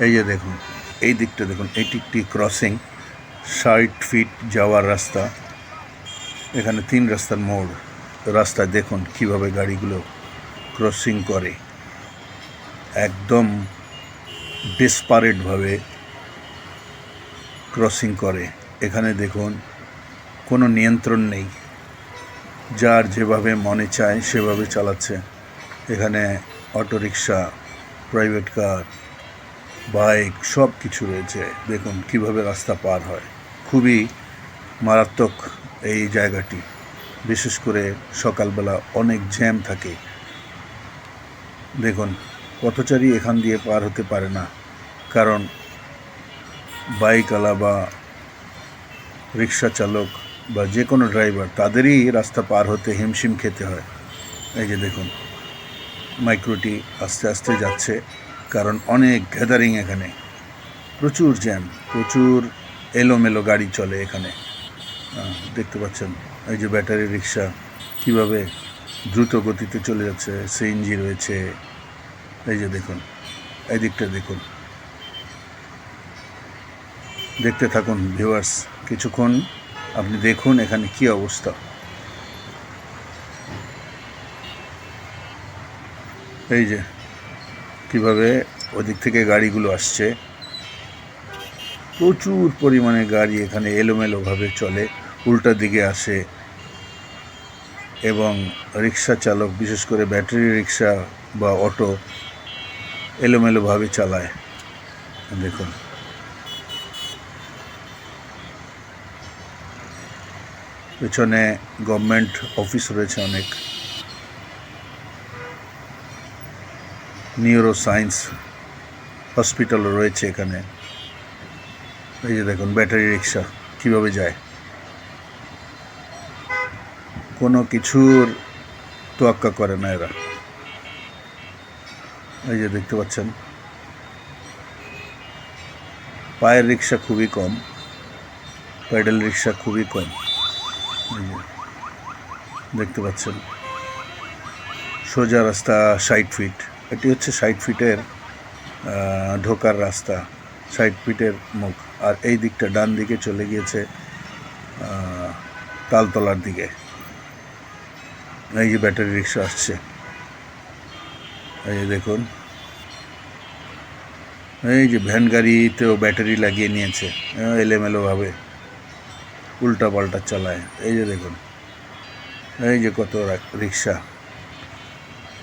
এই যে দেখুন, এই দিকটা দেখুন, এটি একটি ক্রসিং ষাট ফিট যাওয়ার রাস্তা। এখানে তিন রাস্তার মোড়। রাস্তা দেখুন কীভাবে গাড়িগুলো ক্রসিং করে। একদম ডেসপারেটভাবে ক্রসিং করে। এখানে দেখুন, কোনো নিয়ন্ত্রণ নেই। যার যেভাবে মনে চায় সেভাবে চালাচ্ছে। এখানে অটোরিকশা প্রাইভেট কার বাইক সব কিছু রয়েছে। দেখুন কীভাবে রাস্তা পার হয়। খুবই মারাত্মক এই জায়গাটি। বিশেষ করে সকালবেলা অনেক জ্যাম থাকে। দেখুন, পথচারী এখান দিয়ে পার হতে পারে না। কারণ বাইকওয়ালা বা রিক্সা চালক বা যে কোনো ড্রাইভার, তাদেরই রাস্তা পার হতে হিমশিম খেতে হয়। এই যে দেখুন, মাইক্রোটি আস্তে আস্তে যাচ্ছে। কারণ অনেক গ্যাদারিং এখানে। প্রচুর জ্যাম প্রচুর এলোমেলো গাড়ি চলে এখানে। দেখতে পাচ্ছেন, এই যে ব্যাটারি রিক্সা কীভাবে দ্রুত গতিতে চলে যাচ্ছে সিএনজি রয়েছে। এই যে দেখুন, এই দিকটা দেখুন। দেখতে থাকুন ভিউয়ার্স কিছুক্ষণ আপনি দেখুন এখানে কি অবস্থা। এই যে কীভাবে ওদিক থেকে গাড়িগুলো আসছে। প্রচুর পরিমাণে গাড়ি এখানে এলোমেলোভাবে চলে, উল্টা দিকে আসে এবং রিক্সা চালক, বিশেষ করে ব্যাটারি রিক্সা বা অটো এলোমেলোভাবে চালায়। দেখুন। পেছনে গভর্নমেন্ট অফিস রয়েছে অনেক। নিউরো সায়েন্স হসপিটাল রয়েছে এখানে। এই যে দেখুন ব্যাটারি রিক্সা কীভাবে যায়? কোনো কিছুর তোয়াক্কা করে না এরা। এই যে দেখতে পাচ্ছেন, পায়ের রিক্সা খুবই কম প্যাডেল রিক্সা খুবই কম। দেখতে পাচ্ছেন, সোজা রাস্তা ষাট ফিট এটি হচ্ছে ষাট ফিটের ঢোকার রাস্তা, ষাট ফিটের মুখ। আর এই দিকটা ডান দিকে চলে গিয়েছে তালতলার দিকে। এই যে ব্যাটারি রিক্সা আসছে। এই যে দেখুন। এই যে ভ্যান গাড়িতেও ব্যাটারি লাগিয়ে নিয়েছে এলোমেলোভাবে। উল্টা পাল্টা চালায়। এই যে দেখুন। এই যে কত রিক্সা।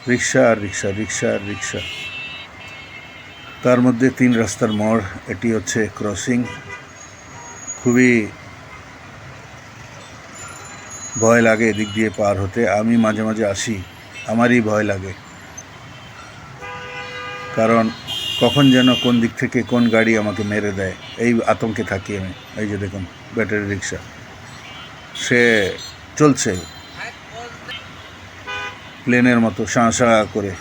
রিক্সা আর রিক্সা রিক্সা আর রিক্সা। তার মধ্যে তিন রাস্তার মোড়, এটি হচ্ছে ক্রসিং খুবই ভয় লাগে এদিক দিয়ে পার হতে। আমি মাঝে মাঝে আসি, আমারই ভয় লাগে। কারণ কখন যেন কোন দিক থেকে কোন গাড়ি আমাকে মেরে দেয়, এই আতঙ্কে থাকি আমি। এই যে দেখুন, ব্যাটারি রিক্সা। সে চলছে। প্লেনের মতো সাঁ করে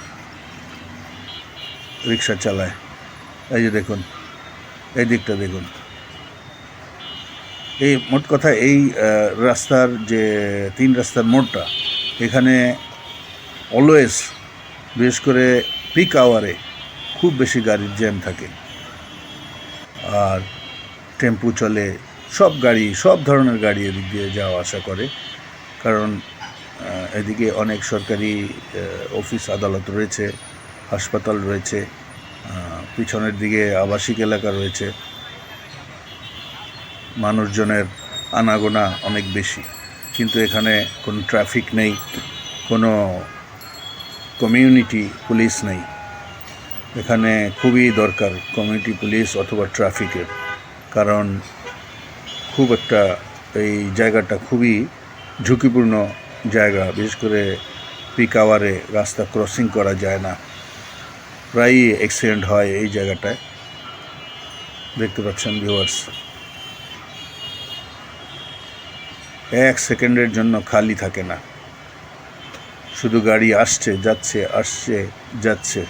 রিক্সা চালায়। এই যে দেখুন, এই দিকটা দেখুন। এই মোট কথা, এই রাস্তার যে তিন রাস্তার মোড়টা, এখানে অলওয়েজ বিশেষ করে পিক আওয়ারে খুব বেশি গাড়ির জ্যাম থাকে। আর টেম্পু চলে, সব গাড়ি, সব ধরনের গাড়ি এদিক দিয়ে যাওয়া আসা করে। কারণ এদিকে অনেক সরকারি অফিস, আদালত রয়েছে, হাসপাতাল রয়েছে পিছনের দিকে আবাসিক এলাকা রয়েছে। মানুষজনের আনাগোনা অনেক বেশি, কিন্তু এখানে কোনো ট্রাফিক নেই, কোনো কমিউনিটি পুলিশ নেই। এখানে খুবই দরকার কমিউনিটি পুলিশ অথবা ট্রাফিকের, কারণ খুব একটা এই জায়গাটা খুবই ঝুঁকিপূর্ণ জায়গা, বিশেষ করে পিক আওয়ারে রাস্তা ক্রসিং করা যায় না। প্রায়ই অ্যাক্সিডেন্ট হয় এই জায়গাটায়। দেখতে পাচ্ছেন ভিউয়ার্স এক সেকেন্ডের জন্য খালি থাকে না। শুধু গাড়ি আসছে, যাচ্ছে আসছে, যাচ্ছে।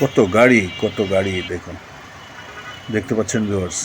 কত গাড়ি কত গাড়ি, দেখুন। দেখতে পাচ্ছেন ভিউয়ার্স